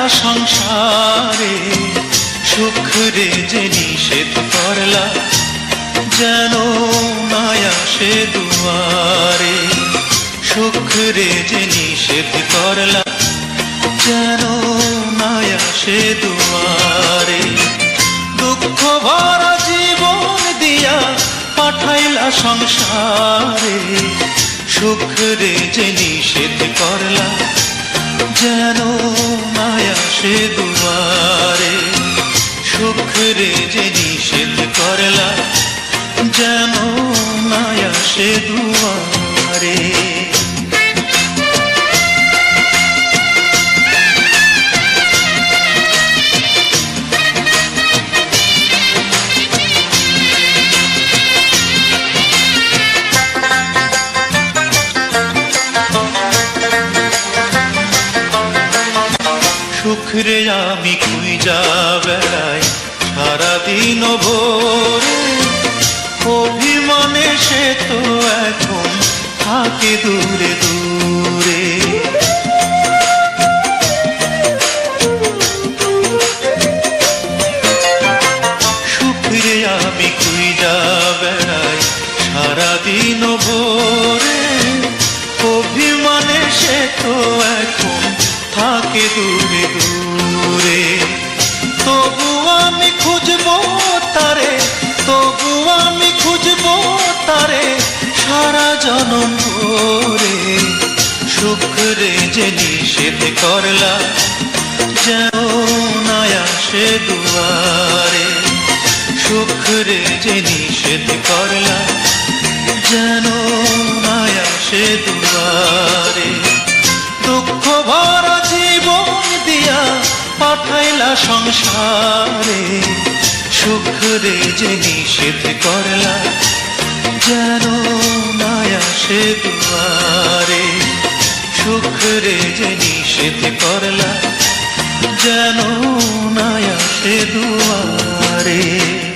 পাঠাইলা সংসারে, সুখ রে যে নিষেধ করলা, যেন মায়া সে দুয়ারে। সুখ রে যে নিষেধ করলা, যেন মায়া সে দুয়ারে। দুঃখ ভরা জীবন দিয়া পাঠাইলা সংসারে, সুখ রে যে নিষেধ করলা, যেন মায়া সে দুয়ারে সুখরে যে নিষেধ করলা যেন মায়া সে দুয়ারে সারাদিন ভোরে। অভিমানে সে তো এখন থাকে দূরে দূরে। আমি ভোরে। অভিমানে সে তো এখন থাকে দূরে দূরে। তবু আমি খুঁজবো তারে, তবু আমি খুঁজবো তারে, সারা জনম ভরে। সুখ রে যে নিষেধ করলা যেন নয়া সে দুয়ারে। সুখ রে যে নিষেধ করলা, যেন নয়া সে দুয়ারে। পাঠাইলা সংসারে, সুখ রে যে নিষেধ করলা, যেন মায়া সে দুয়ারে, সুখ রে যে নিষেধ করলা, যেন মায়া সে দুয়ারে।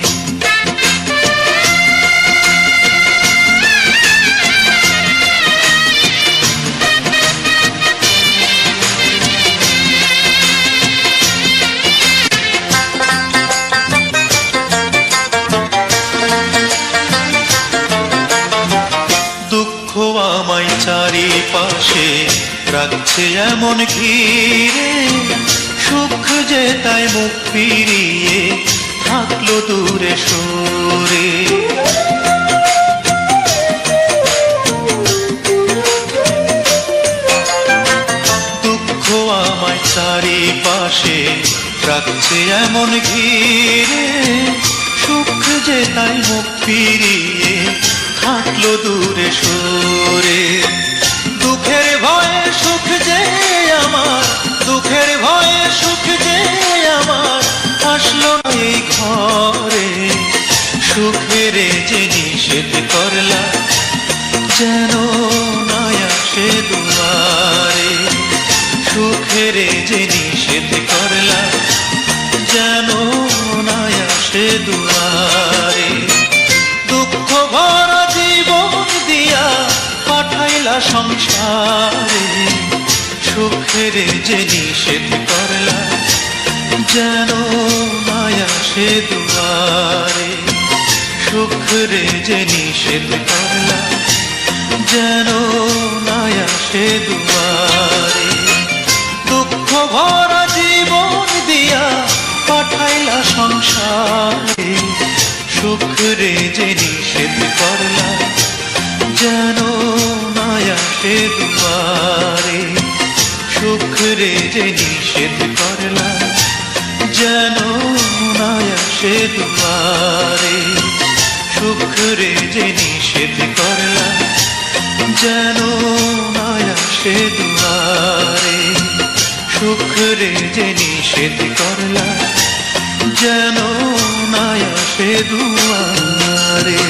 রাখছে এমন ঘিরে, সুখ যে তাই মুখ ফিরিয়ে থাকল দূরে সরে। দুঃখ আমায় চারিপাশে রাখছে এমন ঘিরে, সুখ যে তাই মুখ ফিরিয়ে থাকল দূরে সরে। দুঃখের সুখের যে নিষেধ করলা, যেন নয়া সে দুয়ারে সুখের যে নিষেধ করলা, যেন নয়া সে দুয়ারে দুঃখ ভরা জীবন দিয়া পাঠাইলা সংসারে, সুখের যে নিষেধ করলা, যেন মায়া সে দুয়ারে সুখরে যে নিষেধ করলা, যেন মায়া সে দুয়ারে। দুঃখ ভরা জীবন দিয়া পাঠাইলা সংসারে সুখরে যে নিষেধ করলা, যেন মায়া সে দুয়ারে। সুখরে যে নিষেধ করলা, যেন মায়া সে দুয়ারে। সুখরে যে নিষেধ করলা, যেন মায়া সে দুয়ারে। সুখরে যে নিষেধ করলা, যেন মায়া সে দুয়ারে।